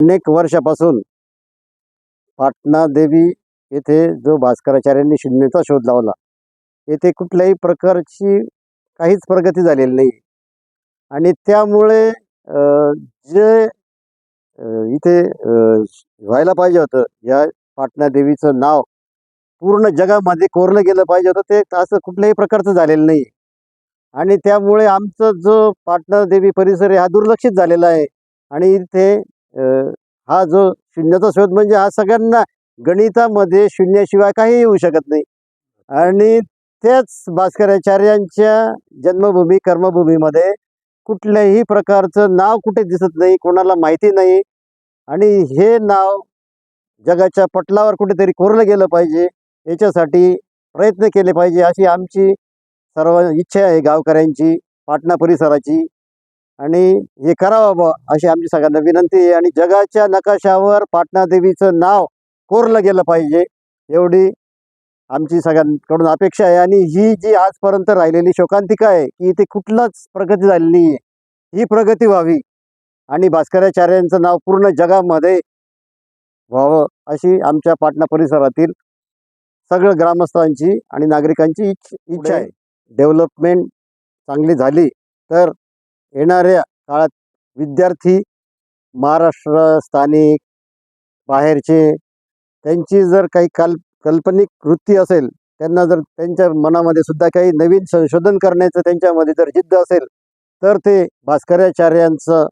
अनेक वर्षापासून पाटणा देवी येथे जो भास्कराचार्यांनी शून्यचा शोध लावला येथे कुठल्याही प्रकारची काहीच प्रगती झालेली नाही आणि त्यामुळे जे इथे व्हायला पाहिजे होतं या पाटणा देवीचं नाव पूर्ण जगामध्ये कोरलं गेलं पाहिजे होतं ते असं कुठल्याही प्रकारचं झालेलं नाही आणि त्यामुळे आमचं जो पाटणा देवी परिसर हा दुर्लक्षित झालेला आहे. आणि इथे हा जो शून्याचा शोध म्हणजे हा सगळ्यांना गणितामध्ये शून्याशिवाय काही येऊ शकत नाही. आणि त्याच भास्कराचार्यांच्या जन्मभूमी कर्मभूमीमध्ये कुठल्याही प्रकारचं नाव कुठे दिसत नाही कोणाला माहिती नाही. आणि हे नाव जगाच्या पटलावर कुठेतरी कोरलं गेलं पाहिजे याच्यासाठी प्रयत्न केले पाहिजे अशी आमची सर्व इच्छा आहे गावकऱ्यांची पाटणा परिसराची. आणि हे करावं बा अशी आमची सगळ्यांना विनंती आहे. आणि जगाच्या नकाशावर पाटणा देवीचं नाव कोरलं गेलं पाहिजे एवढी आमची सगळ्यांकडून अपेक्षा आहे. आणि ही जी आजपर्यंत राहिलेली शोकांतिका आहे की इथे कुठलाच प्रगती झाली नाही आहे ही प्रगती व्हावी. आणि भास्कराचार्यांचं नाव पूर्ण जगामध्ये व्हावं अशी आमच्या पाटणा परिसरातील सगळं ग्रामस्थांची आणि नागरिकांची इच्छ इच्छा आहे. डेव्हलपमेंट चांगली झाली तर येणाऱ्या काळात विद्यार्थी महाराष्ट्र स्थानिक बाहेरचे त्यांची जर काही काल काल्पनिक वृत्ती असेल त्यांना जर त्यांच्या मनामध्ये सुद्धा काही नवीन संशोधन करण्याचं त्यांच्यामध्ये जर जिद्द असेल तर ते भास्कराचार्यांचं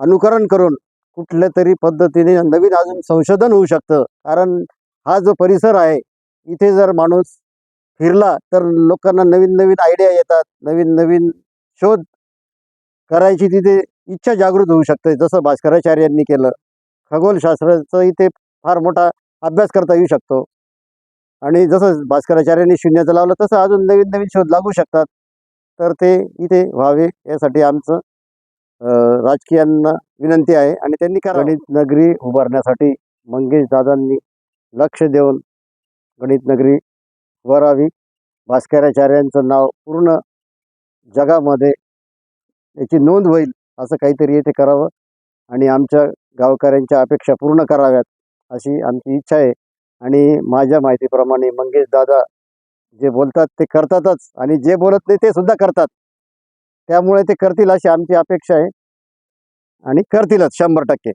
अनुकरण करून कुठल्या तरी पद्धतीने नवीन अजून संशोधन होऊ शकतं. कारण हा जो परिसर आहे इथे जर माणूस फिरला तर लोकांना नवीन नवीन आयडिया येतात नवीन नवीन शोध करायची तिथे इच्छा जागृत होऊ शकते जसं भास्कराचार्यांनी केलं. खगोलशास्त्राचं इथे फार मोठा अभ्यास करता येऊ शकतो. आणि जसं भास्कराचार्यांनी शून्याचं लावलं तसं अजून नवीन नवीन शोध लागू शकतात. तर ते इथे व्हावे यासाठी आमचं राजकीयांना विनंती आहे आणि त्यांनी का गणित नगरी उभारण्यासाठी मंगेश दादांनी लक्ष देऊन गणित नगरी उभारावी. भास्कराचार्यांचं नाव पूर्ण जगामध्ये याची नोंद होईल असं काहीतरी येथे करावं आणि आमच्या गावकऱ्यांच्या अपेक्षा पूर्ण कराव्यात अशी आमची इच्छा आहे. आणि माझ्या माहितीप्रमाणे मंगेश दादा जे बोलतात ते करतातच आणि जे बोलत नाही ते सुद्धा करतात. त्यामुळे ते करतील अशी आमची अपेक्षा आहे आणि करतीलच शंभर टक्के.